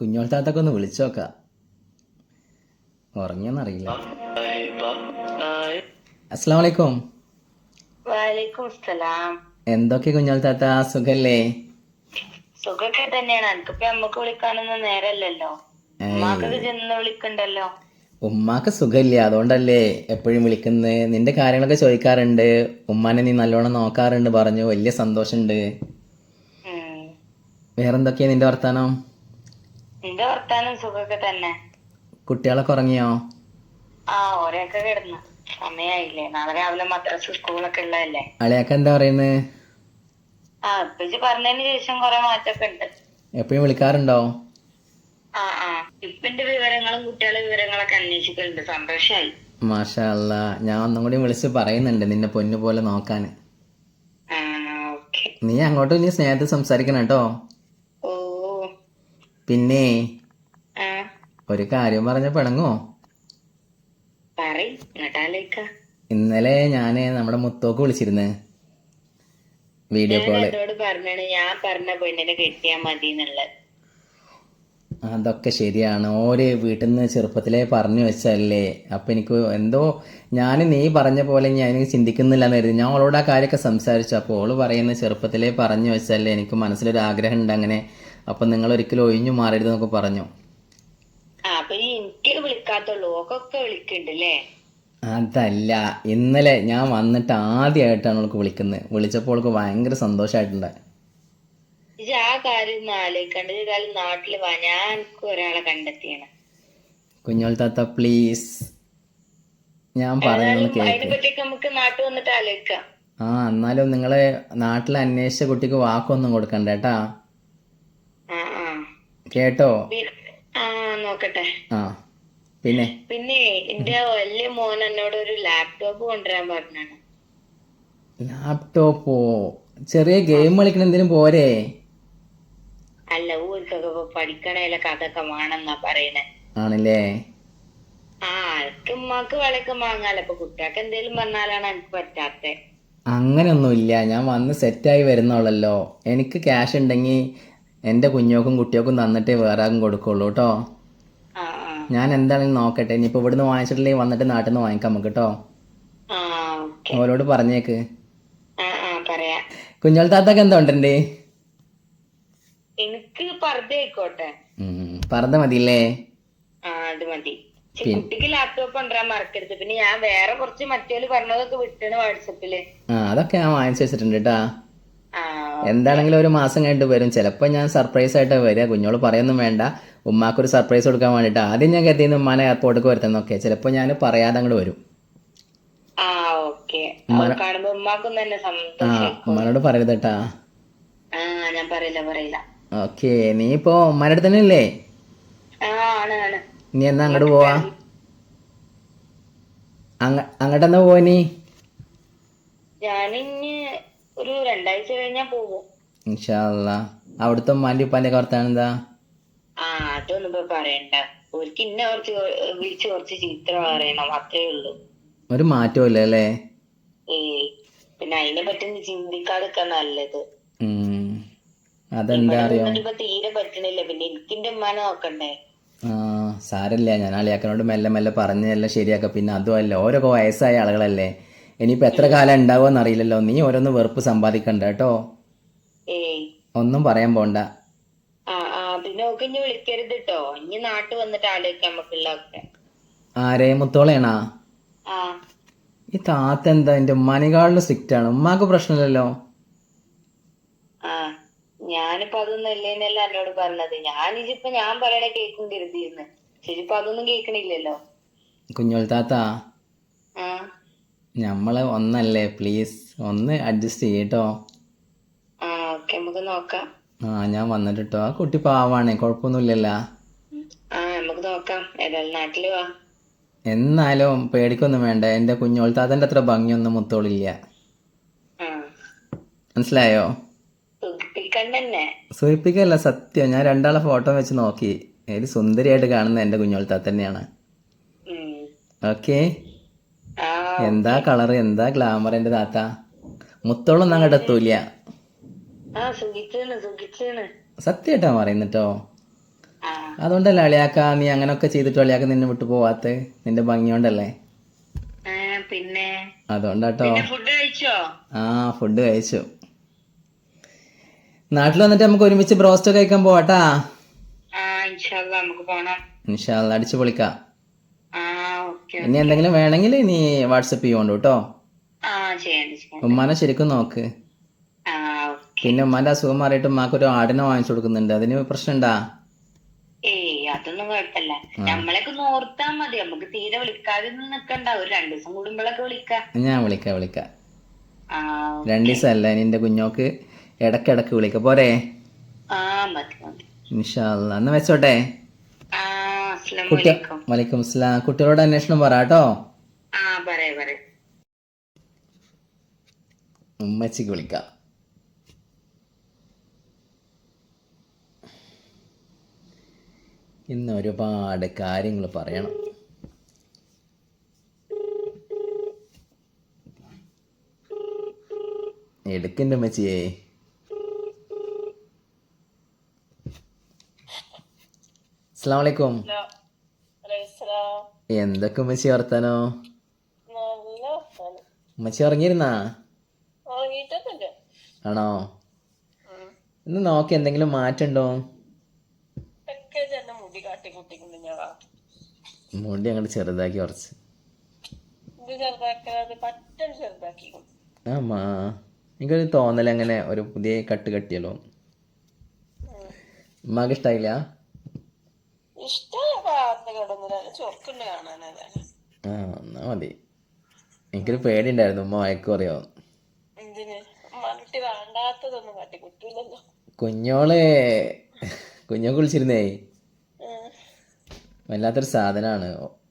കുഞ്ഞോൾ താത്തൊക്കെ ഒന്ന് വിളിച്ചു നോക്കാം ഉറങ്ങിയെന്നറിയില്ല. അസ്സാം വലൈക്കും എന്തൊക്കെ കുഞ്ഞോൾ താത്ത? സുഖല്ലേ? സുഖമൊക്കെ തന്നെയാണ്. എനിക്കിപ്പോ അമ്മയ്ക്ക് വിളിക്കാനൊന്നും നേരല്ലല്ലോ. ഏയ്, ഉമ്മാക്കൊക്കെ ചെന്ന് വിളിക്കണ്ടല്ലോ. ഉമ്മാക്ക് സുഖമില്ല. അതുകൊണ്ടല്ലേ എപ്പോഴും വിളിക്കുന്നത് നിന്റെ കാര്യങ്ങളൊക്കെ ചോദിക്കാറുണ്ട്. ഉമ്മാനെ നീ നല്ലോണം നോക്കാറുണ്ട്. പറഞ്ഞു. വലിയ സന്തോഷമുണ്ട്. വേറെന്തൊക്കെയാ നിന്റെ വർത്താനം? നിന്റെ വർത്താനം സുഖമൊക്കെ തന്നെ. കുട്ടികളൊക്കെ ഉറങ്ങിയോ? ആ ഓരോക്കെ കിടന്നു. സമയായില്ലേ. നാളെ രാവിലെ മദ്രസ സ്കൂളൊക്കെ ഉള്ളതല്ലേ. അളിയൊക്കെ എന്താ പറയുന്നത് ആ ഇപ്പിച്ച് പറഞ്ഞതിന് ശേഷം കൊറേ മാറ്റമൊക്കെ ഉണ്ട്. എപ്പോഴും വിളിക്കാറുണ്ടോ? ആ ആ. ഇപ്പന്റെ വിവരങ്ങളും കുട്ടികളുടെ വിവരങ്ങളൊക്കെ അന്വേഷിക്കലുണ്ട്. സന്തോഷായി. മാഷാ അല്ല ഞാൻ ഒന്നും കൂടി വിളിച്ച് പറയുന്നുണ്ട് നിന്നെ പൊന്നു പോലെ നോക്കാൻ. ആ നീ അങ്ങോട്ടും നീ സ്നേഹത്തിൽ സംസാരിക്കണം കേട്ടോ. പിന്നെ ഒരു കാര്യം പറഞ്ഞ പിണങ്ങോ? ഇന്നലെ ഞാൻ നമ്മുടെ മുത്തോക്ക് വിളിച്ചിരുന്നു. Video call. ഞാൻ പറഞ്ഞ പെണ്ണിനെ കെട്ടിയാ മതി എന്നുള്ളത്. അതൊക്കെ ശരിയാണ്. ഓര് വീട്ടിൽ നിന്ന് ചെറുപ്പത്തിലേ പറഞ്ഞു വെച്ചല്ലേ അപ്പം എനിക്ക് എന്തോ ഞാൻ നീ പറഞ്ഞ പോലെ ഞാൻ ചിന്തിക്കുന്നില്ല എന്നായിരുന്നു ഞാൻ അവളോട് ആ കാര്യമൊക്കെ സംസാരിച്ചു. അപ്പോൾ ഓൾ പറയുന്ന ചെറുപ്പത്തിലേ പറഞ്ഞു വെച്ചല്ലേ എനിക്ക് മനസ്സിലൊരു ആഗ്രഹം ഉണ്ട് അങ്ങനെ. അപ്പം നിങ്ങൾ ഒരിക്കലും ഒഴിഞ്ഞു പറഞ്ഞു. എനിക്ക് വിളിക്കാത്തുള്ളൂ. ഓക്കൊക്കെ വിളിക്കുന്നുണ്ട് അല്ലേ അതല്ല ഇന്നലെ ഞാൻ വന്നിട്ട് ആദ്യമായിട്ടാണ് അവൾക്ക് വിളിക്കുന്നത്. വിളിച്ചപ്പോൾ അവൾക്ക് ഭയങ്കര സന്തോഷമായിട്ടുണ്ട് ഇത് ആ കാര്യം നാട്ടിൽ വാ. ഞാൻ എനിക്ക് ഒരാളെ കണ്ടെത്തിയാണ്. കുഞ്ഞോൾ താത്ത പ്ലീസ് ഞാൻ പറയുന്നത് അതിനെ നമുക്ക് നാട്ടിൽ വന്നിട്ട് ആലോചിക്കാം. ആ എന്നാലും നിങ്ങളെ നാട്ടിൽ അന്വേഷിച്ച കുട്ടിക്ക് വാക്കൊന്നും കൊടുക്കണ്ട കേട്ടാ. കേട്ടോ? ആ നോക്കട്ടെ. ആ പിന്നെ? പിന്നെ എന്റെ വലിയ മോൻ എന്നോട് ഒരു ലാപ്ടോപ്പ് കൊണ്ടുവരാൻ പറഞ്ഞാണ്. ലാപ്ടോപ്പോ ചെറിയ ഗെയിം കളിക്കണ എന്തിനും പോരെ? അല്ല ഊർക്കൊക്കെ ഇപ്പൊ പഠിക്കണേലെ കഥൊക്കെ വേണമെന്നാ പറയണേ ആണല്ലേ? ആ ഉമ്മാക്ക് വിളക്ക് വാങ്ങാലോ അപ്പൊ കുട്ടികൾക്ക് എന്തേലും പറഞ്ഞാലാണ് എനിക്ക് പറ്റാത്തെ. അങ്ങനെയൊന്നുമില്ല. ഞാൻ വന്ന് സെറ്റായി വരുന്നുള്ളല്ലോ എനിക്ക് ക്യാഷ് ഉണ്ടെങ്കിൽ എന്റെ കുഞ്ഞോക്കും കുട്ടിയോക്കും തന്നിട്ടേ വേറെ ആർക്കും കൊടുക്കുള്ളൂ കേട്ടോ. ഞാൻ എന്താണെങ്കിലും നോക്കട്ടെ ഇനിയിപ്പോൾ ഇവിടുന്ന് വാങ്ങിച്ചിട്ടില്ലെങ്കിൽ വന്നിട്ട് നാട്ടിൽ നിന്ന് വാങ്ങിക്കാം നമുക്ക് കേട്ടോ. അവരോട് പറഞ്ഞേക്ക്. കുഞ്ഞോൾ താത്തക്ക് എന്താ ഉണ്ടേ എനിക്ക് പർദ്ദ മതിയില്ലേ? അത് മതി. കുട്ടിക്ക് ലാപ്ടോപ്പ് കൊണ്ടുവരാൻ മറക്കരുത്. പിന്നെ ഞാൻ വേറെ കുറച്ച് മറ്റേ പറഞ്ഞതൊക്കെ വിട്ടാണ് വാട്സപ്പിൽ. ആ അതൊക്കെ ഞാൻ വാങ്ങിച്ചു വെച്ചിട്ടുണ്ട് കേട്ടാ എന്താണെങ്കിലും ഒരു മാസം കഴിഞ്ഞിട്ട് വരും. ചിലപ്പോൾ ഞാൻ സർപ്രൈസ് ആയിട്ട് വരിക. കുഞ്ഞോൾ പറയൊന്നും വേണ്ട. ഉമ്മാക്കൊരു സർപ്രൈസ് കൊടുക്കാൻ വേണ്ടിയിട്ട് ആദ്യം ഞാൻ കരുതിയിരുന്നു ഉമ്മാനെ എയർപോർട്ടിലേക്ക് വരുത്തുന്നൊക്കെ ചിലപ്പോൾ ഞാൻ പറയാതെ അങ്ങോട്ട് വരും. ഉമ്മാനോട് പറയരുത് കേട്ടാ ഓക്കെ നീ ഇപ്പോ ഉമ്മാന്റെ അടുത്ത് തന്നെ അല്ലേ നീ എന്നാ അങ്ങോട്ട് പോവാ? അങ്ങ അങ്ങോട്ടെന്നാ പോവാ നീ? ഒരു രണ്ടാഴ്ച കഴിഞ്ഞാ പോകും ഇൻഷാല്ല അവിടുത്തെ ഉമ്മാന്റെ ഉപ്പാന്റെ ഒക്കെ വർത്താനം എന്താ? ആ അതൊന്നും ഇപ്പൊ പറയണ്ട. ഓർക്ക് ഇന്നെ കുറച്ച് വിളിച്ച് കുറച്ച് ചീത്ത പറയണം അത്രേ ഉള്ളൂ. ഒരു മാറ്റവും ഇല്ല അല്ലേ? ഏ പിന്നെ അതിനെ പറ്റി ഒന്ന് ചിന്തിക്കാതൊക്കെ നല്ലത് അതെന്താ അറിയോ? ഇപ്പൊ തീരെ പറ്റണില്ല. പിന്നെ എനിക്കിന്റെ ഉമ്മാനെ നോക്കണ്ടേ? ആ സാരല്ല. ഞാൻ അളിയാക്കനോട് മെല്ലെ മെല്ലെ പറഞ്ഞെല്ലാം ശരിയാക്ക. പിന്നെ അല്ല ഓരോ വയസ്സായ ആളുകളല്ലേ? ഇനിയിപ്പോൾ എത്ര കാലം ഉണ്ടാവുമെന്ന് അറിയില്ലല്ലോ. നീ ഓരോന്ന് വെറുപ്പ് സമ്പാദിക്കണ്ട കേട്ടോ. ഒന്നും പറയാൻ പോണ്ട. പിന്നെ ഇനി വിളിക്കരുത് കേട്ടോ ഇനി നാട്ടിൽ വന്നിട്ട് ആലോചിക്കാം നമുക്കുള്ളതൊക്കെ. ആരെ? മുത്തോളയാണാ? ആ. ഈ താത്ത എന്താ? എന്റെ ഉമ്മാനേക്കാളിലും സ്ട്രിക്റ്റ് ആണ്. ഉമ്മാക്ക് പ്രശ്നമില്ലല്ലോ. ഞാനിപ്പോ അതൊന്നും ഇല്ലേന്നല്ല എന്നോട് പറഞ്ഞത്. ഞാനിതിപ്പോ ഞാൻ പറയണ കേക്കും കരുതിയിരുന്ന് ശരിപ്പോ അതൊന്നും കേക്കണില്ലല്ലോ കുഞ്ഞോൾ താത്ത. നമ്മൾ ഒന്നല്ലേ പ്ലീസ് ഒന്ന് അഡ്ജസ്റ്റ് ചെയ്യട്ടോ. ആ ഞാൻ വന്നിട്ട് കേട്ടോ ആ കുട്ടി പാവാണേ കുഴപ്പമൊന്നുമില്ലല്ലോ. എന്നാലും പേടിക്കൊന്നും വേണ്ട. എന്റെ കുഞ്ഞോൾ അതെന്റെ അത്ര ഭംഗിയൊന്നും മുത്തോളില്ല. മനസ്സിലായോ? സൂചിപ്പിക്കല്ല സത്യം. ഞാൻ രണ്ടാളെ ഫോട്ടോ വെച്ച് നോക്കി. ഏത് സുന്ദരിയായിട്ട് കാണുന്ന എന്റെ കുഞ്ഞോൾ താത്ത തന്നെയാണ്. ഓക്കെ എന്താ കളർ എന്താ ഗ്ലാമർ എന്റെ താത്ത? മുത്തോളൊന്നും അങ്ങോട്ട് എത്തൂല സത്യമായിട്ടാ പറയുന്നിട്ടോ. അതുകൊണ്ടല്ലേ അളിയാക്ക നീ അങ്ങനൊക്കെ ചെയ്തിട്ട് അളിയാക്ക നിന്നെ വിട്ടു പോവാത്ത? നിന്റെ ഭംഗി കൊണ്ടല്ലേ? പിന്നെ? അതുകൊണ്ടാട്ടോ. പിന്നെ ഫുഡ് കഴിച്ചോ? ആ ഫുഡ് കഴിച്ചു. നാട്ടിൽ വന്നിട്ട് നമുക്ക് ഒരുമിച്ച് ബ്രോസ്റ്റ് കഴിക്കാൻ പോവാട്ടാ. ഇൻഷാല്ല അടിച്ചു പൊളിക്കാം. ഇനി എന്തെങ്കിലും വേണമെങ്കിൽ നീ വാട്സപ്പ് കേട്ടോ. ചെയ്യണ്ട ചെയ്യണ്ട ഉമ്മാനെ ശരിക്കും നോക്ക്. പിന്നെ ഉമ്മാന്റെ അസുഖം മാറിയിട്ട് ഉമ്മാക്ക് ഒരു ആടിനെ വാങ്ങിച്ചു കൊടുക്കുന്നുണ്ട്. അതിന് പ്രശ്നമുണ്ടാ? ഏയ് അതൊന്നും കുഴപ്പമില്ല. നമ്മളൊക്കെ നോർത്താ മതി. നമുക്ക് തീരെ വിളിക്കാതെ നിക്കണ്ട ഒരു രണ്ടു ദിവസം കൂടുമ്പോഴൊക്കെ വിളിക്കാം. ഞാൻ വിളിക്കാം വിളിക്കാം. ആ ദിവസം അല്ല നിന്റെ കുഞ്ഞോക്ക് ഇടക്കിടക്ക് വിളിക്ക. പോരെ? ഇൻഷാല്ല എന്നാ വെച്ചോട്ടെ ആ അസ്സലാമു കുട്ടി അലൈക്കും വലൈക്കും അസ്സലാം. കുട്ടികളോട് അന്വേഷണം പറ കേട്ടോ. ഉമ്മച്ചിക്ക് വിളിക്കാം. ഇന്ന് ഒരുപാട് കാര്യങ്ങൾ പറയണം. എടുക്കന്റെ ഉമ്മച്ചിയേ. അസ്സാം വലൈക്കും എന്തൊക്കെ ഉമ്മച്ചി വർത്താനോ? ഉമ്മച്ചി ഉറങ്ങിയിരുന്നാ? ആണോ? ഇന്ന് നോക്കി എന്തെങ്കിലും മാറ്റുണ്ടോ? മുടി അങ്ങോട്ട് ചെറുതാക്കി കുറച്ച് ആമാ. എനിക്കൊരു തോന്നൽ അങ്ങനെ ഒരു പുതിയ കട്ട് കട്ടിയല്ലോ ഉമ്മാക്ക് ഇഷ്ടായില്ല? കാണാനല്ലേ ആ എന്നാ മതി. എനിക്കൊരു പേടിയുണ്ടായിരുന്നു. ഉമ്മ വഴക്ക് അറിയാവും എന്തിന്? വേണ്ടാത്തതൊന്നും കുഞ്ഞോൾ കുളിച്ചിരുന്നേ വിളിച്ചിരുന്നേ. വല്ലാത്തൊരു സാധനമാണ്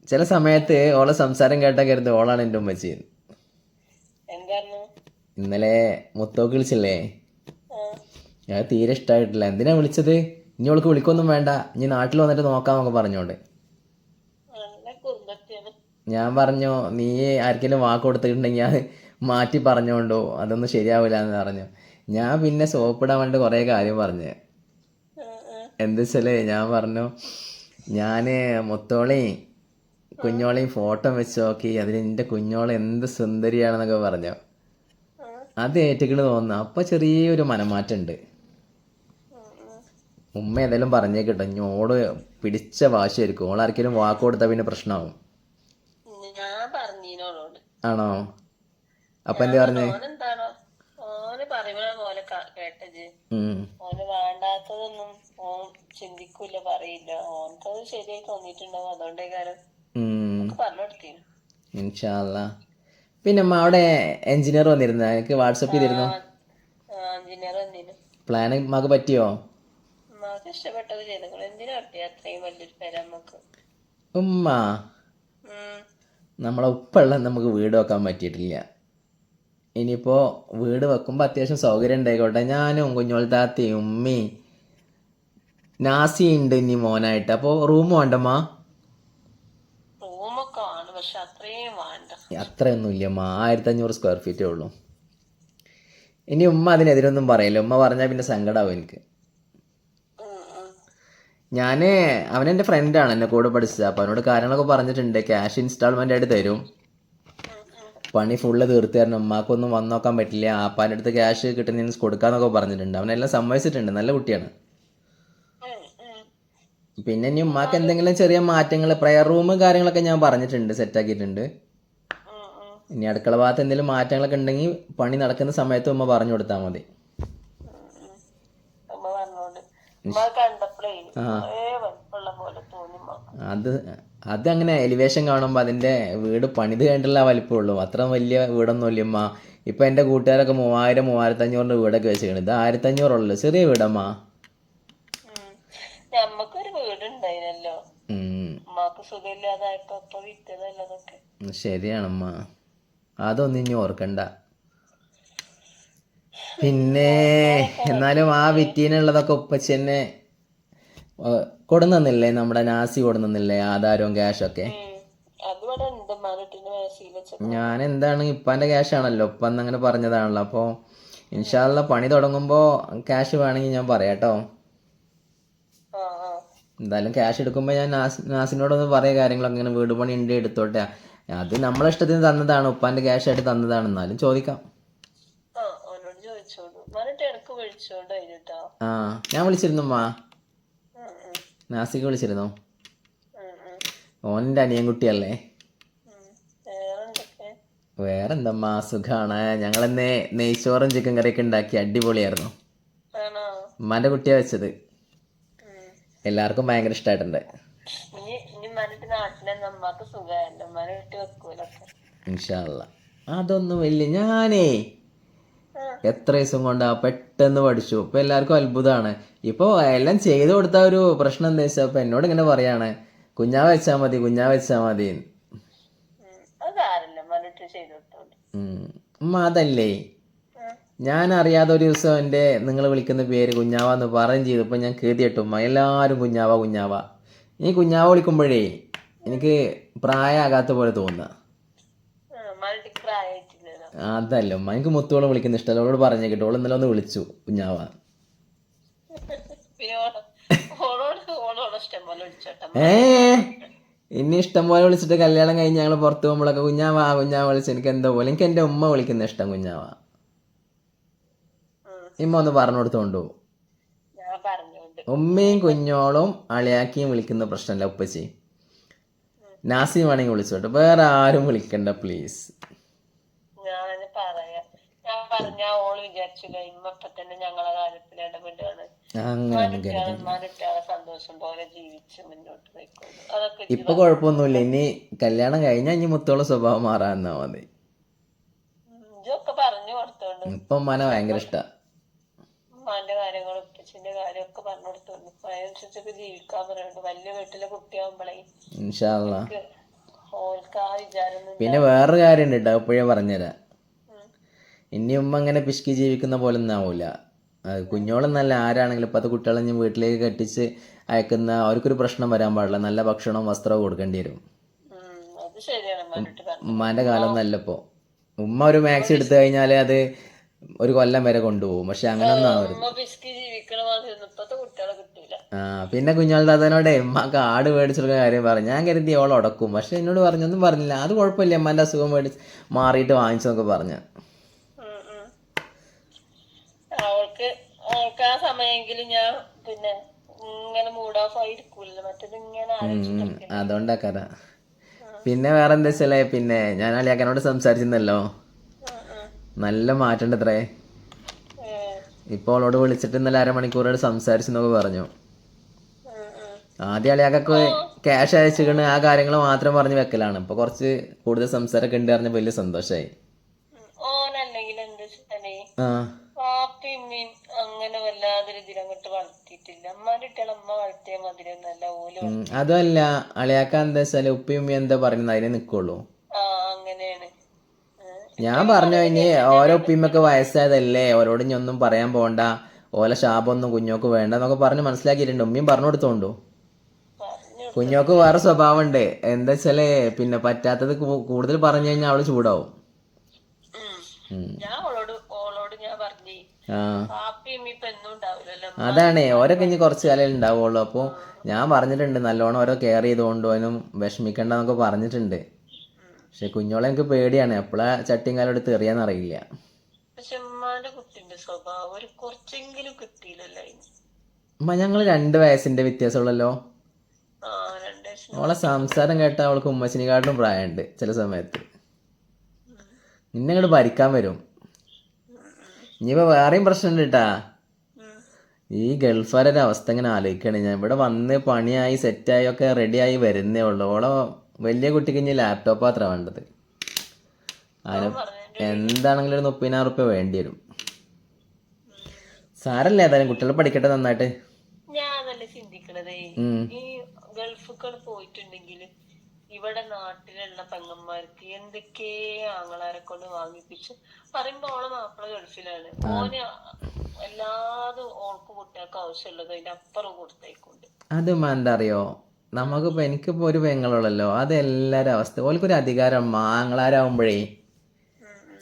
ചില സമയത്ത് ഓളെ സംസാരം കേട്ടാ കരുത്. ഓളാണ് എന്റെ ഉമ്മച്ചി. എന്തായിരുന്നു? ഇന്നലെ മുത്തോക്ക് വിളിച്ചില്ലേ? ഞാൻ തീരെ ഇഷ്ടായിട്ടില്ല. എന്തിനാ വിളിച്ചത്? ഇനി അവൾക്ക് വിളിക്കൊന്നും വേണ്ട. ഇനി നാട്ടിൽ വന്നിട്ട് നോക്കാന്നൊക്കെ പറഞ്ഞോണ്ട്. ഞാൻ പറഞ്ഞു നീ ആർക്കെങ്കിലും വാക്ക് കൊടുത്തിട്ടുണ്ടെങ്കിൽ ഞാൻ മാറ്റി പറഞ്ഞോണ്ടോ? അതൊന്നും ശരിയാവില്ല എന്ന് പറഞ്ഞു. ഞാൻ പിന്നെ സോപ്പിടാൻ വേണ്ടി കുറേ കാര്യം പറഞ്ഞു. എന്താ വെച്ചാൽ ഞാൻ പറഞ്ഞു ഞാൻ മുത്തോളെയും കുഞ്ഞോളെയും ഫോട്ടോ വെച്ച് നോക്കി. അതിന് എന്റെ കുഞ്ഞോളെ എന്ത് സുന്ദരിയാണെന്നൊക്കെ പറഞ്ഞു. അത് ഏറ്റിക്കണ് തോന്നുന്നു. അപ്പോൾ ചെറിയൊരു മനമാറ്റമുണ്ട് ഉമ്മ ഏതായാലും ഇനി ഓട് പിടിച്ച വാശിയായിരിക്കും. ഓൾ ആർക്കെങ്കിലും വാക്ക് കൊടുത്താൽ പിന്നെ പ്രശ്നമാവും ഞാൻ ആണോ? അപ്പൊ എന്താ പറഞ്ഞേ? ഓനെന്താണോ? ഓന് പറയുന്ന പോലെ ക- കേട്ടത്. ഉം. ഓന് വേണ്ടാത്തതൊന്നും ഓൻ ചിന്തിക്കൂല പറയില്ല. ശരിയായി തോന്നിയിട്ടുണ്ടാവും. അതുകൊണ്ടേ കാര്യം. പറഞ്ഞു കൊടുത്തീന്. ഇൻഷാല്ല പിന്നെ അമ്മ അവിടെ എഞ്ചിനീയർ വന്നിരുന്നു? എനിക്ക് വാട്സപ്പ് ചെയ്തിരുന്നു? പ്ലാൻ മക്ക് പറ്റിയോ? ചെയ്തോളൂ എന്തിനാ കിട്ടിയ അത്രയും വലിയൊരു പേര് നമുക്ക് ഉമ്മ. നമ്മളെ ഉപ്പള്ള നമുക്ക് വീട് വെക്കാൻ പറ്റിയിട്ടില്ല. ഇനിയിപ്പോൾ വീട് വെക്കുമ്പോൾ അത്യാവശ്യം സൗകര്യം ഉണ്ടായിക്കോട്ടെ. ഞാനും കുഞ്ഞോൾ ഉമ്മി ഉമ്മയും നാസി ഉണ്ട് ഇനി മോനായിട്ട്. അപ്പോൾ റൂം വേണ്ടമ്മ അത്രയൊന്നുമില്ല അമ്മ ആയിരത്തി അഞ്ഞൂറ് സ്ക്വയർ ഫീറ്റേ ഉള്ളൂ. ഇനി ഉമ്മ അതിനെതിരൊന്നും പറയില്ല. ഉമ്മ പറഞ്ഞാൽ പിന്നെ സങ്കടമാവും എനിക്ക്. ഞാൻ അവൻ എന്റെ ഫ്രണ്ടാണ് എന്നെ കൂടെ പഠിച്ചത്. അപ്പോൾ അവനോട് കാര്യങ്ങളൊക്കെ പറഞ്ഞിട്ടുണ്ട്. ക്യാഷ് ഇൻസ്റ്റാൾമെന്റ് ആയിട്ട് തരും. പണി ഫുള്ള് തീർത്ത് തരണം. ഉമ്മാക്കൊന്നും വന്നോക്കാൻ പറ്റില്ല. ആപ്പാന്റെ അടുത്ത് ക്യാഷ് കിട്ടുന്ന കൊടുക്കാന്നൊക്കെ പറഞ്ഞിട്ടുണ്ട്. അവനെല്ലാം സമ്മതിച്ചിട്ടുണ്ട്. നല്ല കുട്ടിയാണ്. പിന്നെ ഇനി ഉമ്മാക്ക് എന്തെങ്കിലും ചെറിയ മാറ്റങ്ങൾ പ്രയർ റൂം കാര്യങ്ങളൊക്കെ ഞാൻ പറഞ്ഞിട്ടുണ്ട്. സെറ്റാക്കിയിട്ടുണ്ട്. ഇനി അടുക്കള ഭാഗത്ത് എന്തെങ്കിലും മാറ്റങ്ങളൊക്കെ ഉണ്ടെങ്കിൽ പണി നടക്കുന്ന സമയത്ത് ഉമ്മ പറഞ്ഞു കൊടുത്താൽ മതി അമ്മ പറഞ്ഞോണ്ട് ഉമ്മ കണ്ടപ്പോഴേ കുറേ വലുപ്പമുള്ള പോലെ തോന്നി ഉമ്മാക്ക്. അത് അതങ്ങനെ എലിവേഷൻ കാണുമ്പോൾ അതിന്റെ വീട് പണിത് കഴിഞ്ഞിട്ടുള്ള വലിപ്പമുള്ളൂ അത്ര വലിയ വീടൊന്നും ഇല്ല ഇപ്പൊ എന്റെ കൂട്ടുകാരൊക്കെ മൂവായിരം മൂവായിരത്തഞ്ഞൂറിന്റെ വീടൊക്കെ വെച്ചിരിക്കണം. ഇത് ആയിരത്തഞ്ഞൂറുള്ളൂ. ചെറിയ വീടമ്മ. വീടുണ്ടായിരുന്നല്ലോ ശരിയാണമ്മ അതൊന്നും ഇനി ഓർക്കണ്ട. പിന്നെ എന്നാലും ആ വിറ്റീനുള്ളതൊക്കെ ഉപ്പച്ചി തന്നെ കൊടുന്നില്ലേ നമ്മുടെ നാസി കൊടുന്നില്ലേ ആധാരവും ക്യാഷൊക്കെ? ഞാൻ എന്താണ് ഇപ്പാന്റെ ക്യാഷ് ആണല്ലോ ഇപ്പ അങ്ങനെ പറഞ്ഞതാണല്ലോ. അപ്പോൾ ഇൻഷാല്ല പണി തുടങ്ങുമ്പോ ക്യാഷ് വേണമെങ്കിൽ ഞാൻ പറയാട്ടോ എന്തായാലും ക്യാഷ് എടുക്കുമ്പോൾ ഞാൻ നാസ് നാസിനോടൊന്ന് പറയാ കാര്യങ്ങളൊക്കെ. ഇങ്ങനെ വീട് പണി ഉണ്ട് എടുത്തോട്ടെ. അത് നമ്മളെ ഇഷ്ടത്തിന് തന്നതാണ്. ഉപ്പാന്റെ ക്യാഷ് ആയിട്ട് തന്നതാണ് എന്നാലും ചോദിക്കാം. ആ ഞാൻ വിളിച്ചിരുന്നു നാസിക്ക് വിളിച്ചിരുന്നു. ഓന്റെ അനിയൻകുട്ടിയല്ലേ? വേറെന്തമ്മാ? സുഖാണ്. ഞങ്ങളെന്നെ നെയ്ച്ചോറും ചിക്കൻ കറിയൊക്കെ ഉണ്ടാക്കി അടിപൊളിയായിരുന്നു. ആണോ? ഉമ്മാന്റെ കുട്ടിയാ വെച്ചത്. എല്ലാവർക്കും ഭയങ്കര ഇഷ്ടായിട്ടുണ്ട്. ഇൻഷാല്ല അതൊന്നും വലിയ ഞാനേ. എത്ര ദിവസം കൊണ്ടാ പെട്ടെന്ന് പഠിച്ചു. ഇപ്പൊ എല്ലാവർക്കും അത്ഭുതമാണ്. ഇപ്പൊ എല്ലാം ചെയ്തു കൊടുത്ത ഒരു പ്രശ്നം എന്താ വെച്ചാൽ ഇപ്പൊ എന്നോട് ഇങ്ങനെ പറയാണ് കുഞ്ഞാ വെച്ചാ മതി കുഞ്ഞാ വെച്ചാ മതി. ഉമ്മ അതല്ലേ. ഞാൻ അറിയാതെ ഒരു ദിവസം എന്റെ നിങ്ങൾ വിളിക്കുന്ന പേര് കുഞ്ഞാവ എന്ന് പറയും ചെയ്തപ്പോൾ ഞാൻ കേതിയിട്ടു ഉമ്മ എല്ലാവരും കുഞ്ഞാവ കുഞ്ഞാവ. ഈ കുഞ്ഞാവ വിളിക്കുമ്പോഴേ എനിക്ക് പ്രായമാകാത്ത പോലെ തോന്നുക. അതല്ല ഉമ്മ എനിക്ക് മുത്തോളം വിളിക്കുന്ന ഇഷ്ടമല്ല. അവളോട് പറഞ്ഞു കേട്ടോ ഓൾ ഇന്നലെ ഒന്ന് വിളിച്ചു കുഞ്ഞാവ. ഏ? ഇനി ഇഷ്ടം പോലെ വിളിച്ചിട്ട് കല്യാണം കഴിഞ്ഞ് ഞങ്ങൾ പുറത്ത് പോകുമ്പോഴൊക്കെ കുഞ്ഞാവ കുഞ്ഞാവ വിളിച്ച് എനിക്ക് എന്തോ പോലെ എനിക്ക് എന്റെ ഉമ്മ വിളിക്കുന്ന ഇഷ്ടം കുഞ്ഞാവ. ഇമ്മ ഒന്ന് പറഞ്ഞു കൊടുത്തോണ്ടു. ഉമ്മയും കുഞ്ഞോളും അളിയാക്കിയും വിളിക്കുന്ന പ്രശ്നമല്ല ഉപ്പച്ചി. നാസിയും വേണമെങ്കിൽ വിളിച്ചോട്ടെ വേറെ ആരും വിളിക്കണ്ട പ്ലീസ് പറഞ്ഞ ഓൾ വിചാരിച്ചില്ല ഇമ്മപ്പൊ തന്നെ ഞങ്ങളെ കാര്യത്തിൽ ഇടപെടുകയാണ്. മുന്നോട്ട് ഇജ്ജ് ഇപ്പൊ കുഴപ്പമൊന്നുമില്ല. ഇനി കല്യാണം കഴിഞ്ഞാൽ ഇനി മുത്തോളെ സ്വഭാവം മാറാന്നാ മതി. ഉം, പറഞ്ഞു കൊടുത്തോണ്ട്. ഇപ്പൊ മന ഭയങ്കര ഇഷ്ട. ഉമ്മാന്റെ കാര്യങ്ങളും ഉപ്പച്ചിന്റെ കാര്യമൊക്കെ പറഞ്ഞു കൊടുത്തോണ്ട്. അതിനനുസരിച്ചൊക്കെ ജീവിക്കാൻ പറയുന്നുണ്ട് വലിയ വീട്ടിലെ കുട്ടിയാവുമ്പളേ ഓൾക്ക് ആ വിചാരം പിന്നെ വേറൊരു കാര്യണ്ട് കേട്ടോ ഇപ്പോഴേ പറഞ്ഞുതരാം. ഇനി ഉമ്മ അങ്ങനെ പിശുക്കി ജീവിക്കുന്ന പോലെ ഒന്നും ആവില്ല കുഞ്ഞോളെന്നല്ല ആരാണെങ്കിലും ഇപ്പോഴത്തെ കുട്ടികളെ ഞാൻ വീട്ടിലേക്ക് കെട്ടിച്ച് അയക്കുന്ന അവർക്കൊരു പ്രശ്നം വരാൻ പാടില്ല. നല്ല ഭക്ഷണവും വസ്ത്രവും കൊടുക്കേണ്ടി വരും. ഉമ്മാന്റെ കാലം നല്ലപ്പോ ഉമ്മ ഒരു മാക്സ് എടുത്തു കഴിഞ്ഞാൽ അത് ഒരു കൊല്ലം വരെ കൊണ്ടുപോകും. പക്ഷെ അങ്ങനെ ആ പിന്നെ കുഞ്ഞാളുടെ അതിനോടെ ഉമ്മക്ക് ആട് മേടിച്ചെടുക്കുന്ന കാര്യം പറഞ്ഞു. ഞാൻ കരുതി അവളൊടക്കും പക്ഷെ എന്നോട് പറഞ്ഞൊന്നും പറഞ്ഞില്ല. അത് കുഴപ്പമില്ല. ഉമ്മന്റെ അസുഖം മേടിച്ച് മാറിയിട്ട് വാങ്ങിച്ചെന്നൊക്കെ പറഞ്ഞു ഉം, ഉം. അവൾക്ക് ആ ഞാൻ പിന്നെ ഇങ്ങനെ മൂഡ് ഓഫ് ആയി ഇരിക്കൂലല്ലോ മറ്റേത് ഇങ്ങനെ ആലോചിച്ചിട്ടൊക്കെ. അതുകൊണ്ടാ കഥ. പിന്നെ വേറെ എന്താ വെച്ചാലേ പിന്നെ ഞാൻ അളിയാക്കനോട് സംസാരിച്ചിരുന്നല്ലോ. നല്ല മാറ്റണ്ട് അത്രേ ഇപ്പൊ ഇപ്പോൾ അവളോട് വിളിച്ചിട്ട് ഇന്നലെ അരമണിക്കൂറോട് സംസാരിച്ചെന്നൊക്കെ പറഞ്ഞു. ആദ്യ അളിയാക്ക അളിയാക്കൊക്കെ ക്യാഷ് അയച്ചിക്കണ് ആ കാര്യങ്ങൾ മാത്രം പറഞ്ഞു വെക്കലാണ്. ഇപ്പൊ കുറച്ച് കൂടുതൽ സംസാരമൊക്കെ ഉണ്ട് പറഞ്ഞ വലിയ സന്തോഷായി. ആ. അങ്ങനെ വല്ലാതൊരു ഇതിൽ അങ്ങോട്ട് വളർത്തിയിട്ടില്ല. അമ്മാന്റെ കുട്ടികളെ അമ്മ വളർത്തിയ മാതിരി ഒന്നല്ല ഓൽ അതല്ല. അളിയാക്ക എന്താ വെച്ചാൽ ഉപ്പയും എന്താ പറയുന്നത്? അതിനെ നിക്കുള്ളൂ. ആ അങ്ങനെയാണ്. ഞാൻ പറഞ്ഞു കഴിഞ്ഞ് ഓരോ ഉപ്പിമ്മൊക്കെ വയസ്സായതല്ലേ? ഓരോട് ഇനി ഒന്നും പറയാൻ പോണ്ട. ഓല ശാപമൊന്നും കുഞ്ഞോക്ക് വേണ്ട എന്നൊക്കെ പറഞ്ഞ് മനസ്സിലാക്കിയിട്ടുണ്ട്. ഉമ്മയും പറഞ്ഞു കൊടുത്തോണ്ടു. കുഞ്ഞോക്ക് വേറെ സ്വഭാവമുണ്ട്. എന്താ വെച്ചാൽ പിന്നെ പറ്റാത്തത് കൂടുതൽ പറഞ്ഞു കഴിഞ്ഞാൽ അവൾ ചൂടാവും. ഞാൻ ഓളോട് ഓളോട് ഞാൻ പറഞ്ഞേ ആ പാപ്പയും ഉമ്മയും ഇപ്പൊ എന്നും ഉണ്ടാവില്ലല്ലോ അതാണേ ഓരൊക്കെ ഇനി കുറച്ച് കാലം ഉണ്ടാവുള്ളൂ. അപ്പോൾ ഞാൻ പറഞ്ഞിട്ടുണ്ട് നല്ലോണം ഓരോ കെയർ ചെയ്തുകൊണ്ട് അവനും വിഷമിക്കണ്ടെന്നൊക്കെ പറഞ്ഞിട്ടുണ്ട്. പക്ഷെ കുഞ്ഞോളെ എനിക്ക് പേടിയാണ്. എപ്പോഴാ ചട്ടിയും കാലം എടുത്ത് എറിയാന്നറിയില്ല അമ്മ ഞങ്ങൾ രണ്ട് വയസ്സിന്റെ വ്യത്യാസമുള്ളല്ലോ. ഓളെ സംസാരം കേട്ടാൽ അവൾക്ക് ഉമ്മച്ചിനെക്കാട്ടിലും പ്രായമുണ്ട് ചില സമയത്ത്. നിന്നെ അങ്ങോട്ട് ഭരിക്കാൻ വരും. ഇനിയിപ്പോ വേറെയും പ്രശ്നമുണ്ട് കേട്ടാ ഈ ഗൾഫുകാരുടെ അവസ്ഥ ഇങ്ങനെ ആലോചിക്കണേ ഞാൻ ഇവിടെ വന്ന് പണിയായി സെറ്റായി ഒക്കെ റെഡിയായി വരുന്നേ ഉള്ളൂ. ഓളെ വലിയ കുട്ടിക്ക് ഇനി ലാപ്ടോപ്പ് അത്ര വേണ്ടത്. അതിന് എന്താണെങ്കിലും ഒരു മുപ്പതിനായിരം റുപ്യ വേണ്ടി വരും. സാരല്ലേ ഏതായാലും കുട്ടികൾ പഠിക്കട്ടെ നന്നായിട്ട്. ചിന്തിക്കണതേ. ഉം. ഈ പോയിട്ടുണ്ടെങ്കിൽ ഇവിടെ നാട്ടിലുള്ള പെങ്ങന്മാർക്ക് എന്തൊക്കെ ആങ്ങളാരെ കൊണ്ട് വാങ്ങിപ്പിച്ച് പറയുമ്പോ ഓളെ മാപ്പിള ഗൾഫിലാണ്. ഓന് എല്ലാതും ഓൾക്ക് കുട്ടികൾക്ക് ആവശ്യമുള്ളത് അതിന്റെ അപ്പുറം കൊടുത്തേക്കുണ്ട്. അത് എന്താ അറിയോ നമുക്കിപ്പോ എനിക്കിപ്പോ ഒരു പെങ്ങളുള്ളല്ലോ അത് എല്ലാരും അവസ്ഥ ഓൽക്കൊരു അധികാരം മാങ്ങളാരാകുമ്പോഴേ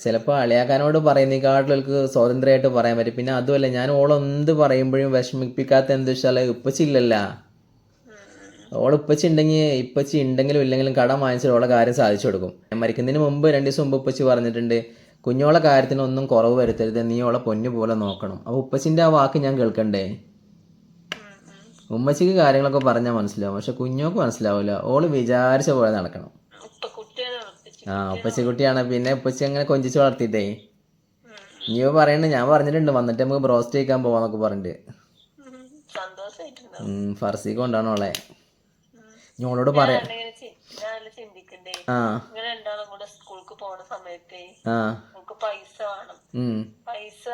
ചിലപ്പോൾ അളിയാക്കാനോട് പറയുന്നേക്കാട്ടിലേക്ക് സ്വതന്ത്രമായിട്ട് പറയാൻ പറ്റും. പിന്നെ അതുമല്ല ഞാൻ ഓളെന്ത് പറയുമ്പോഴും വിഷമിപ്പിക്കാത്ത എന്ത് വെച്ചാൽ ഇപ്പച്ചില്ലല്ല. ഓൾ ഉപ്പച്ചി ഉണ്ടെങ്കിൽ ഇപ്പച്ചി ഉണ്ടെങ്കിലും ഇല്ലെങ്കിലും കടം വാങ്ങിച്ചാൽ ഓളെ കാര്യം സാധിച്ചു കൊടുക്കും. മരിക്കുന്നതിന് മുമ്പ് രണ്ട് ദിവസം മുമ്പ് ഉപ്പച്ചി പറഞ്ഞിട്ടുണ്ട് കുഞ്ഞോളെ കാര്യത്തിനൊന്നും കുറവ് വരുത്തരുത് നീ ഓളെ പൊന്നു പോലെ നോക്കണം. അപ്പോൾ ഉപ്പച്ചിന്റെ ആ വാക്ക് ഞാൻ കേൾക്കണ്ടേ? ഉമ്മച്ചിക്ക് കാര്യങ്ങളൊക്കെ പറഞ്ഞാൽ മനസ്സിലാവും പക്ഷെ കുഞ്ഞോക്ക് മനസ്സിലാവില്ല ഓൾ വിചാരിച്ച പോലെ നടക്കണം. ആ ഉപ്പച്ചി. കുട്ടിയാണ് പിന്നെ ഉപ്പച്ചി അങ്ങനെ കൊഞ്ചിച്ച് വളർത്തിയിട്ടേ? നീ പറയണ്ട ഞാൻ പറഞ്ഞിട്ടുണ്ട് വന്നിട്ട് നമുക്ക് ബ്രോസ്റ്റ് കഴിക്കാൻ പോവാന്നൊക്കെ പറഞ്ഞിട്ട്. ഫർസിക്ക് കൊണ്ടാണ് ഓളെ. ഞങ്ങളോട് പറയാം. ആ. സ്കൂൾക്ക് പോണ സമയത്ത് ആ. നമുക്ക് പൈസ വേണം. പൈസ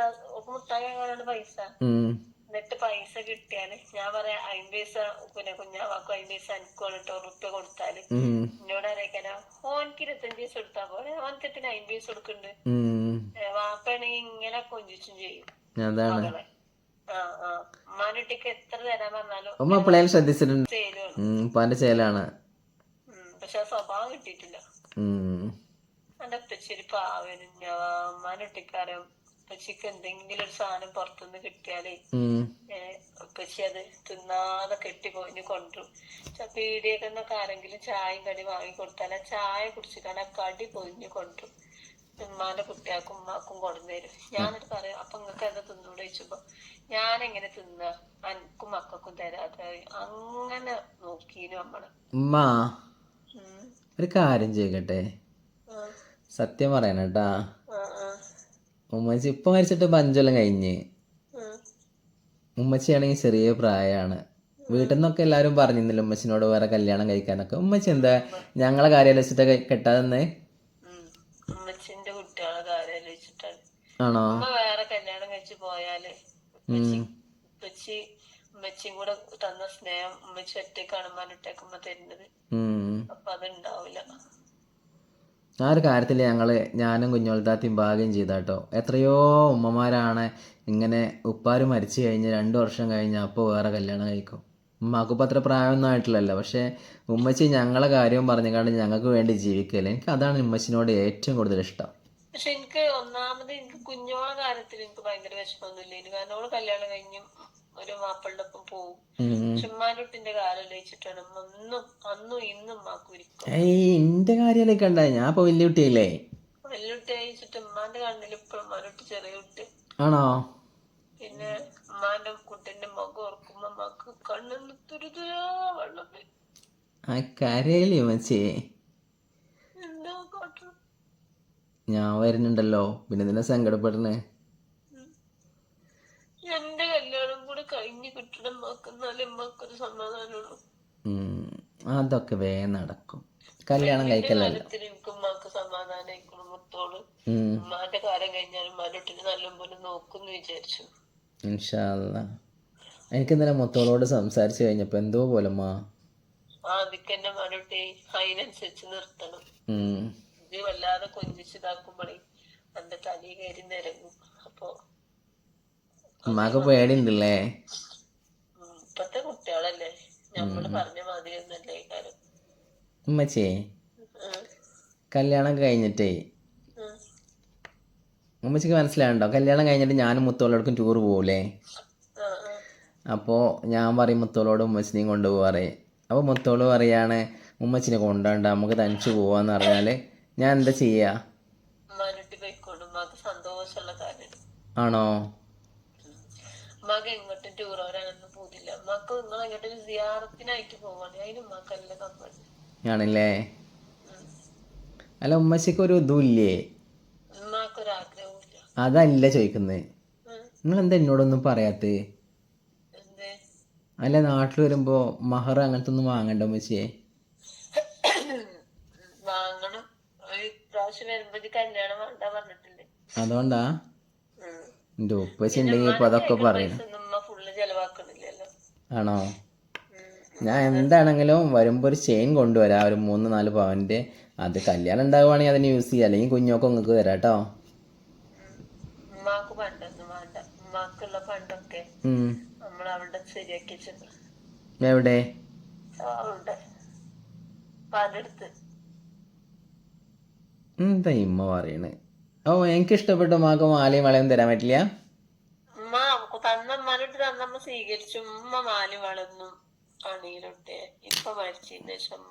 മുട്ടായി പൈസ. ഉം, എന്നിട്ട് പൈസ കിട്ടിയാൽ ഞാൻ പറയാ പൈസ പിന്നെ കുഞ്ഞാവാക്കും അമ്പത് പൈസ എനിക്ക് കൊടുത്താൽ. ഉം, എന്നോട് അറിയിക്കാനോ ഓനക്ക് ഇരുപത്തഞ്ച് പൈസ കൊടുത്താ പോലെ പൈസ കൊടുക്കുന്നുണ്ട്. ഇങ്ങനെ കൊഞ്ചിച്ചും ചെയ്യും മകളെ. ഉമ്മ എപ്പോഴേലും ശ്രദ്ധിച്ചിട്ടുണ്ട്. ഉപ്പാന്റെ ചേലാണ്. ഉം. പക്ഷെ ആ സ്വഭാവം കിട്ടിയിട്ടില്ല. എന്റെ അപ്പച്ചൊരു പാവനും ഞാൻ ഉമ്മാനുട്ടിക്കാരും അപ്പച്ചിക്ക് എന്തെങ്കിലും ഒരു സാധനം പുറത്തുനിന്ന് കിട്ടിയാലേ ഉപ്പച്ചി അത് തിന്നാതെ കെട്ടിപ്പോയിന് കൊണ്ടുവരും. പീടിയൊക്കെ ആരെങ്കിലും ചായയും കടി വാങ്ങി കൊടുത്താൽ ആ ചായ കുടിച്ചിട്ടാണ് ആ കടി പൊതിഞ്ഞ് കൊണ്ടുവരും. ഉമ്മാന്റെ കുട്ടിയാക്കും ഉമ്മാക്കും കൊണ്ടുവന്നു തരും. ഞാനിട്ട് പറയും അപ്പൊ നിങ്ങൾക്ക് എന്താ തിന്നൂടെ? ചോദിച്ചപ്പോ ഞാൻ എങ്ങനെ തിന്ന? അനക്കും മക്കൾക്കും തരാതെ അങ്ങനെ നോക്കീനു നമ്മൾ. ഉമ്മ ഒരു കാര്യം ചെയ്യട്ടെ? സത്യം പറയണ കേട്ടാ. ഉമ്മച്ചി ഇപ്പൊ മരിച്ചിട്ട് പഞ്ചെല്ലാം കഴിഞ്ഞ്. ഉമ്മച്ചി ഉമ്മച്ചിയാണെങ്കിൽ ചെറിയ പ്രായമാണ് വീട്ടിൽ നിന്നൊക്കെ എല്ലാവരും പറഞ്ഞിരുന്നില്ല ഉമ്മച്ചിനോട് വേറെ കല്യാണം കഴിക്കാനൊക്കെ? ഉമ്മച്ചി എന്താ? ഞങ്ങളെ കാര്യം വെച്ചിട്ട് കെട്ടാതെന്ന് ആണോ? ഉമ്മ വേറെ കല്യാണം കഴിച്ച് പോയാൽ ഉമ്മച്ചി ഉമ്മച്ചി ഉമ്മച്ചിയും കൂടെ തന്ന സ്നേഹം ഉമ്മച്ചി ഒറ്റക്കാണ് ഉമ്മാനൊറ്റക്കുമ്പോ തരുന്നത്. അപ്പൊ അതുണ്ടാവില്ല. ആ ഒരു കാര്യത്തിൽ ഞങ്ങൾ ഞാനും കുഞ്ഞോൾത്താത്തിയും ഭാഗ്യം ചെയ്താട്ടോ. എത്രയോ ഉമ്മമാരാണ് ഇങ്ങനെ ഉപ്പാര് മരിച്ചു കഴിഞ്ഞ് രണ്ട് വർഷം കഴിഞ്ഞ് അപ്പോൾ വേറെ കല്യാണം കഴിക്കും. ഉമ്മാക്കിപ്പോൾ അത്ര പ്രായമൊന്നും ആയിട്ടില്ലല്ലോ. പക്ഷേ ഉമ്മച്ചി ഞങ്ങളെ കാര്യവും കാരണം ഞങ്ങൾക്ക് വേണ്ടി ജീവിക്കല്ലേ എനിക്ക് അതാണ് ഉമ്മച്ചിനോട് ഏറ്റവും കൂടുതൽ ഇഷ്ടം. പക്ഷെ എനിക്ക് ഒന്നാമത് എനിക്ക് കുഞ്ഞോളെ കാര്യത്തിൽ എനിക്ക് ഭയങ്കര വിഷമമൊന്നുമില്ല. കാരണം ഓൾ കല്യാണം കഴിഞ്ഞും ഒരു മാപ്പിളുടെ ഒപ്പം പോവും. ചുമ്മാരൊട്ടിന്റെ കാലം ലയിച്ചിട്ടാണ് ഒന്നും അന്നും ഇന്നും മാക്കൂരിക്കും ഏയ് കാര്യമൊക്കെ ഉണ്ടായി ഞാൻ ഇപ്പോൾ വലിയ കുട്ടിയല്ലേ? വലിയ അയച്ചിട്ട് ഉമ്മാന്റെ കണ്ണിൽ ഇപ്പോഴും ഉമ്മാനൊട്ടി ചെറിയ കുട്ടി. ആണോ? പിന്നെ ഉമ്മാന്റെ കുട്ടിന്റെ മുഖം ഓർക്കുമ്പോ മക്ക് കണ്ണിന്ന് തുരുതുരാ വെള്ളം വരും. ആ കരയില്ലേ ഉമ്മച്ചി എന്താ കാട്ടും ഞാൻ വരുന്നുണ്ടല്ലോ. പിന്നെ നിന്നെ സങ്കടപ്പെടണേ. എന്റെ കല്യാണം കൂടെ കഴിഞ്ഞു കിട്ടണം ഉമ്മാക്ക് എന്നാലേ ഉമ്മാക്കൊരു സമാധാനമുള്ളൂ. അതൊക്കെ വേഗം നടക്കും. കല്യാണം കഴിക്കലല്ലോ. ഉമ്മാക്ക് മുത്തോൾ. ഉമ്മാന്റെ കാലം കഴിഞ്ഞാലും നല്ലപോലെ നോക്കുന്നു വിചാരിച്ചു. ഇൻഷാല്ല എനിക്ക് ഇന്നലെ മുത്തോളോട് സംസാരിച്ചു കഴിഞ്ഞപ്പോൾ എന്തോ പോലെ ആദ്യക്ക് എന്നെ ഉമ്മാനൊട്ടി അതിനനുസരിച്ച് നിർത്തണം. ഇത് വല്ലാതെ കൊഞ്ചിച്ചിതാക്കുമ്പോഴേ എന്റെ തലയിൽ കയറി നിരങ്ങും. അപ്പൊ ഉമ്മാക്ക് പേടിണ്ടല്ലേ ഇപ്പത്തെ കുട്ടികളല്ലേ? നമ്മൾ പറഞ്ഞ മാതിരി ഒന്നല്ലേ കാര്യം ഉമ്മച്ചേ കല്യാണം കഴിഞ്ഞിട്ടേ ഉമ്മച്ചിക്ക് മനസ്സിലായുണ്ടോ കല്യാണം കഴിഞ്ഞിട്ട് ഞാനും മുത്തോളോടക്കും ടൂർ പോകൂലേ? അപ്പോൾ ഞാൻ പറയും മുത്തോളോട് ഉമ്മച്ചിനെയും കൊണ്ടുപോകാറേ അപ്പോൾ മുത്തോൾ പറയാണ് ഉമ്മച്ചിനെ കൊണ്ടുപോകണ്ട നമുക്ക് തനിച്ച് പോവാന്ന് പറഞ്ഞാൽ ഞാൻ എന്താ ചെയ്യാ ആണോ? ഉമ്മാക്ക് എങ്ങോട്ടും ടൂർ വരാനൊന്നും പോകില്ല നിങ്ങൾ എങ്ങോട്ടും സിയാറത്തിനായിട്ട് പോവാണ്. അതിന് ഉമ്മാക്ക് നല്ല കമ്പനി ആണല്ലേ? അല്ല ഉമ്മശ്ശിക്ക് ഒരു ഇതുമില്ലേ അതല്ല ചോദിക്കുന്നത് നിങ്ങൾ എന്താ എന്നോടൊന്നും പറയാത്ത? അല്ല നാട്ടിൽ വരുമ്പോ മഹർ അങ്ങനത്തെ ഒന്നും വാങ്ങണ്ട ഉമ്മച്ചിയെ വാങ്ങണം ഒരു വരുമ്പോ കല്യാണം വേണ്ട പറഞ്ഞിട്ടില്ലേ അതുകൊണ്ടാ? എന്റെ ഉപ്പച്ചി ഉണ്ടെങ്കിൽ ഇപ്പോൾ അതൊക്കെ പറയും. ഫുള്ള് ചെലവാക്കണില്ലല്ലോ ആണോ? ഞാൻ എന്താണെങ്കിലും വരുമ്പോൾ ഒരു ചെയിൻ കൊണ്ടുവരാം. ഒരു മൂന്ന് നാല് പവന്റെ അത് കല്യാണം ഉണ്ടാവുകയാണെങ്കിൽ അതിന് യൂസ് ചെയ്യാം. അല്ലെങ്കിൽ കുഞ്ഞോക്കെ നിങ്ങൾക്ക് തരാം കേട്ടോ. ഉമ്മാക്ക് പണ്ടൊന്നും വേണ്ട. ഉമ്മാക്കുള്ള പണ്ടൊക്കെ നമ്മൾ അവിടെ ശരിയാക്കി എവിടെ? അവിടെ. എന്താ ഇമ്മ പറയണേ? ഓ എനിക്ക് ഇഷ്ടപ്പെട്ട ഉമ്മാക്ക് മാലയും വളയും തരാൻ പറ്റില്ല? ഉമ്മ തന്ന ഉമ്മാനോട്ട് തന്നമ്മ സ്വീകരിച്ചു. ഉമ്മ മാലി വളർന്നു ഇപ്പൊ ശേഷം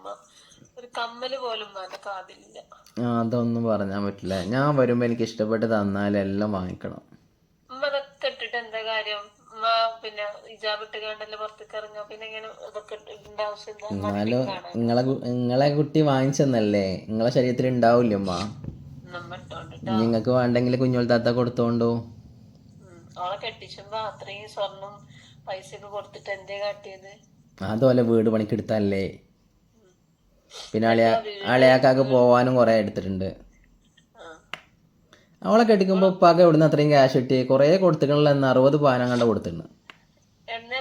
ഒരു കമ്മൽ പോലും കാതിലില്ല. അതൊന്നും പറഞ്ഞാൻ പറ്റില്ല. ഞാൻ വരുമ്പോ എനിക്ക് ഇഷ്ടപ്പെട്ട് തന്നാലെല്ലാം വാങ്ങിക്കണം. ഉമ്മ ഇതൊക്കെ ഇട്ടിട്ട് എന്താ കാര്യം? പിന്നെ ഇജാബ് ഇട്ട് കണ്ടല്ലേ പുറത്തേക്ക് ഇറങ്ങുക പിന്നെ ഇങ്ങനെ ഇതൊക്കെ ഇടേണ്ട എന്നാലും കാണാൻ നിങ്ങളെ കു- നിങ്ങളെ കുട്ടി വാങ്ങിച്ചെന്നല്ലേ? നിങ്ങളെ ശരീരത്തിൽ ഉണ്ടാവില്ല അമ്മ നമ്മ നിങ്ങൾക്ക് വേണ്ടെങ്കിൽ കുഞ്ഞോൾ താത്ത കൊടുത്തോണ്ടോ? ഉം. അവളെ കെട്ടിച്ചുമ്പോ അത്രയും സ്വർണം പൈസ ഒക്കെ കൊടുത്തിട്ട് എന്തേ കാട്ടിയത്? അതുപോലെ വീട് പണിക്ക് എടുത്തല്ലേ പിന്നെ അളിയ അളിയാക്കാക്ക് പോവാനും കുറെ എടുത്തിട്ടുണ്ട്. അവളെ കെട്ടിക്കുമ്പോൾ പക ഇവിടുന്ന് അത്രയും ക്യാഷ് കിട്ടി. കുറേ കൊടുത്തിട്ടുള്ള അറുപത് പാനം കണ്ട എന്നെ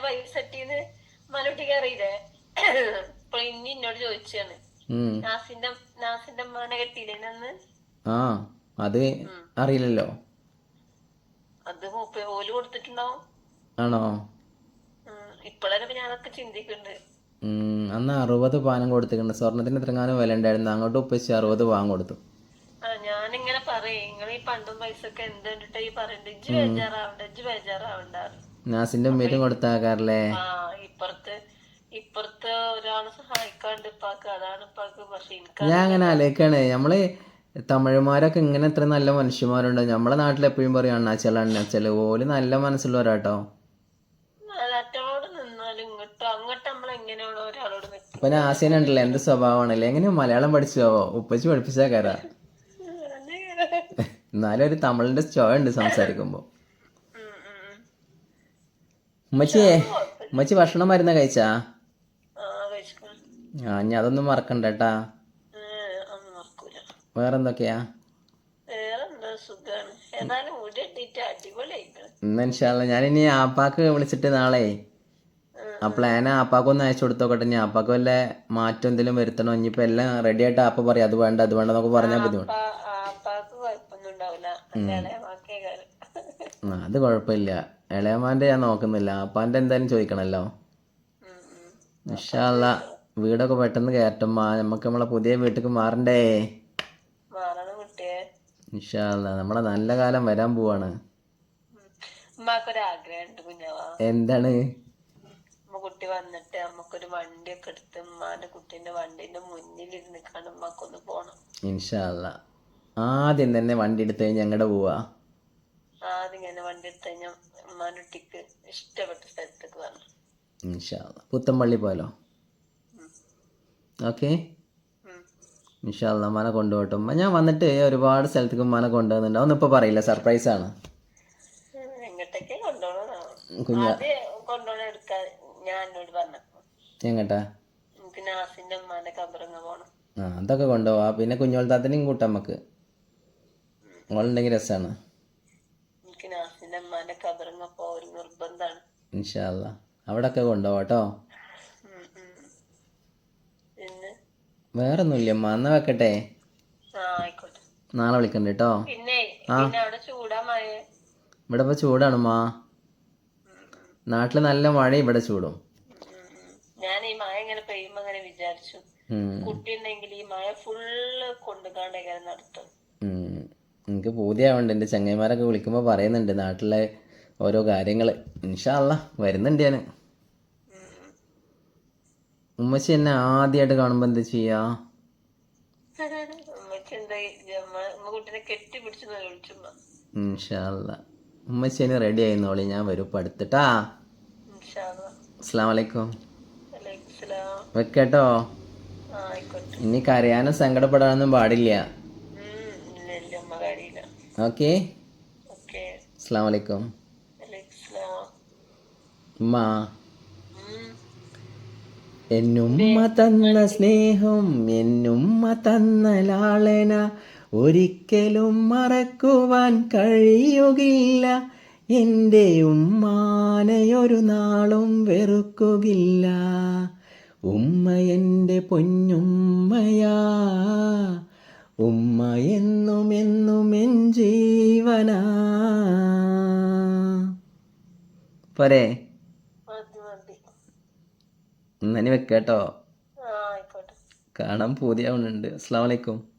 കെട്ടിയില്ലേന്ന് ആ അത് അറിയില്ലല്ലോ. ആണോ? അന്ന് അറുപത് പാനം കൊടുത്തിട്ടുണ്ട്. സ്വർണത്തിന് എത്രങ്ങാനും വില ഉണ്ടായിരുന്നു. അങ്ങോട്ട് ഉപ്പിച്ച് അറുപത് പാൻ കൊടുത്തു ആ ഞാനിങ്ങനെ പറയും നിങ്ങൾ ഈ പണ്ടും പൈസ ഒക്കെ എന്ത് ഈ പറയണ്ട? ഇജ്ജ് ബേജാറാവണ്ട ഇജ്ജ് ബേജാറാവണ്ട. നാസിന്റെ ഉമ്മയിലും കൊടുത്താക്കാറല്ലേ ആ ഇപ്പുറത്ത് ഇപ്പുറത്ത് ഒരാളെ സഹായിക്കാണ്ട് ഇപ്പാക്ക് അതാണ് ഇപ്പാക്ക്. പക്ഷെ എനിക്ക് ഞാൻ അങ്ങനെ ആലോചിക്കാണ്. നമ്മൾ തമിഴ്മാരൊക്കെ ഇങ്ങനെ എത്ര നല്ല മനുഷ്യന്മാരുണ്ട്. നമ്മളെ നാട്ടിൽ എപ്പോഴും പറയും അണ്ണാച്ചൽ അണ്ണാച്ചൽ ഓൽ നല്ല മനസ്സുള്ളവരാട്ടോ ഇപ്പൊ നാസിനുണ്ടല്ലോ എന്ത് സ്വഭാവമാണല്ലേ? എങ്ങനെയാ മലയാളം പഠിച്ചോ ഉപ്പച്ച് പഠിപ്പിച്ചാക്കാരാ. എന്നാലും ഒരു തമിഴിന്റെ സ്റ്റോ ഉണ്ട് സംസാരിക്കുമ്പോ. ഉമ്മച്ചിയെ ഉമ്മച്ചി ഭക്ഷണം മരുന്ന് കഴിച്ചാ? ആ ഞാൻ അതൊന്നും മറക്കണ്ട കേട്ടാ. വേറെന്തൊക്കെയാ? എന്നാ ഞാൻ ഇനി ആപ്പാക്ക് വിളിച്ചിട്ട് നാളെ. ആ പ്ലാൻ ആപ്പാക്കൊന്ന് അയച്ചു കൊടുത്തോക്കട്ടെ. ഞാൻ ആപ്പാക്ക് വല്ല മാറ്റം എന്തെങ്കിലും വരുത്തണോ? ഇനിയിപ്പോ എല്ലാം റെഡി ആയിട്ട് ആപ്പ പറയാം. അത് വേണ്ട അത് വേണ്ട എന്നൊക്കെ പറഞ്ഞാൽ ബുദ്ധിമുട്ട് അപ്പാക്ക് കുഴപ്പമൊന്നും ഉണ്ടാവില്ല എന്റെ ഇളയമാക്കേ കാലം ആ അത് കുഴപ്പമില്ല. ഇളയമാന്റെ ഞാൻ നോക്കുന്നില്ല. ആപ്പാന്റെ എന്തായാലും ചോദിക്കണല്ലോ. ഇൻഷാല്ല വീടൊക്കെ പെട്ടെന്ന് കയറ്റമ്മ നമുക്ക് നമ്മളെ പുതിയ വീട്ടിലേക്ക് മാറണ്ടേ? ഇൻഷാല്ല നമ്മളെ നല്ല കാലം വരാൻ പോവാണ്. എന്താണ്? കുട്ടി വന്നിട്ട് നമുക്കൊരു വണ്ടിയൊക്കെ എടുത്ത് ഉമ്മാന്റെ കുട്ടീന്റെ വണ്ടിന്റെ മുന്നിൽ ഇരുന്ന് കാണും ഉമ്മക്കൊന്ന് പോണം. ഇൻഷാല്ല ആദ്യം തന്നെ വണ്ടി എടുത്ത് കഴിഞ്ഞ് ഞങ്ങളുടെ പോവാ? ആദ്യം തന്നെ വണ്ടി എടുത്ത് കഴിഞ്ഞാൽ മനുട്ടിക്ക് ഇഷ്ടപ്പെട്ട സ്ഥലത്തേക്ക് വന്നു ഇൻഷാല്ല പുത്തമ്പള്ളി പോലോ ഓക്കെ. ഇൻഷാല്ല ഉമ്മാനെ കൊണ്ടുപോട്ടോ ഞാൻ വന്നിട്ട് ഒരുപാട് സ്ഥലത്തേക്ക് മന കൊണ്ടുപോകുന്നുണ്ട് അതൊന്നും ഇപ്പോൾ പറയില്ല. സർപ്രൈസ് ആണ്. പറഞ്ഞു എങ്ങട്ടാ? ആ അതൊക്കെ കൊണ്ടുപോവാ. പിന്നെ കുഞ്ഞോൾത്താത്തനെയും കൂട്ടാം നമുക്ക്. മോളുണ്ടെങ്കിൽ രസമാണ് എനിക്ക് നാസിന്റെ ഒരു ഇൻഷാല്ല കൊണ്ടുപോവാട്ടോ ഉം, ഉം. പിന്നെ? വേറെ ഒന്നുമില്ല അമ്മ എന്നാ വെക്കട്ടെ? ആ ആയിക്കോട്ടെ. നാളെ വിളിക്കണ്ട കേട്ടോ. പിന്നെ പിന്നെ അവിടെ ചൂടാ മഴ. ഇവിടെ ഇപ്പോൾ ചൂടാണ് മാ നാട്ടിൽ നല്ല മഴ ഇവിടെ ചൂടും. ഞാൻ ഈ മഴ ഇങ്ങനെ പെയ്യുമ്പോ വിചാരിച്ചു. ഉം. കുട്ടി ഉണ്ടെങ്കിൽ ഈ മഴ ഫുള്ള് നടത്തും. ഉം. എനിക്ക് പൂതിയാവുന്നുണ്ട് എന്റെ ചങ്ങായിമാരൊക്കെ വിളിക്കുമ്പോൾ പറയുന്നുണ്ട് നാട്ടിലെ ഓരോ കാര്യങ്ങൾ ഇൻഷാല്ല വരുന്നുണ്ട് ഞാൻ ഉമ്മച്ചി എന്നെ ആദ്യമായിട്ട് കാണുമ്പോൾ എന്താ ചെയ്യാ? ഇൻഷാല്ല ഉമ്മച്ചി എന്നെ റെഡി ആയിരുന്നോളി ഞാൻ വരും. പടുത്തിട്ടാ അസ്സാം വലൈക്കും വെക്കട്ടോ? ഇനി കരയാനും സങ്കടപ്പെടാനൊന്നും പാടില്ല ഉം ഇല്ല ഇല്ല ഉമ്മ കഴിയില്ല ഓക്കെ അസ്സാം വലൈക്കും ഉമ്മ എന്നുമ്മ തന്ന സ്നേഹം എന്നുമ്മ തന്ന ലാളന ഒരിക്കലും മറക്കുവാൻ കഴിയുകയില്ല. എന്റെ ഉമ്മാനയൊരു നാളും വെറുക്കുകയില്ല. ഉമ്മ എന്റെ പൊന്നുമ്മയാ. ഉമ്മ എന്നും എന്നും എൻ ജീവന. പോരെ. മതി വെക്കേട്ടോ കാണാൻ പൂതിയാവുന്നുണ്ട്. അസ്സാം വലൈക്കും